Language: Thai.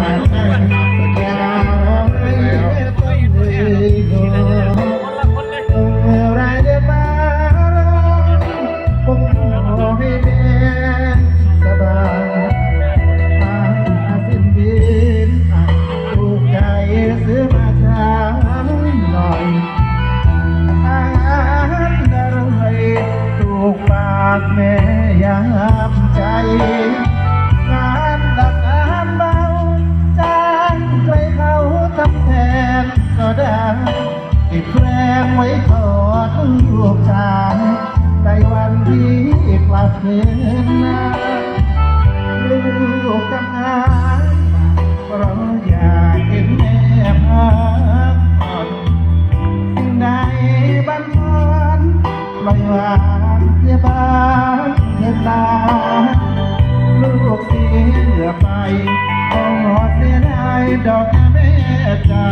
ผ่านได้อย่าร้องไห้ต้องเลยก่อนเมื่อไรได้มาร้องผมขอให้แม่สบามาสิ้นเดือนถูกใจซื้อมาท ก็ได้ติดแรงไว้ทอดลูกชายในวันที่กลับเห็นหน้าลูกทำงานเพราะอยากเห็นแม่พักผ่อนสิ่งใดบันทอนปล่อยวางเสียบ้างเถิดตาลูกเสียไปของหอดเสียดายดอกแม่จ๋า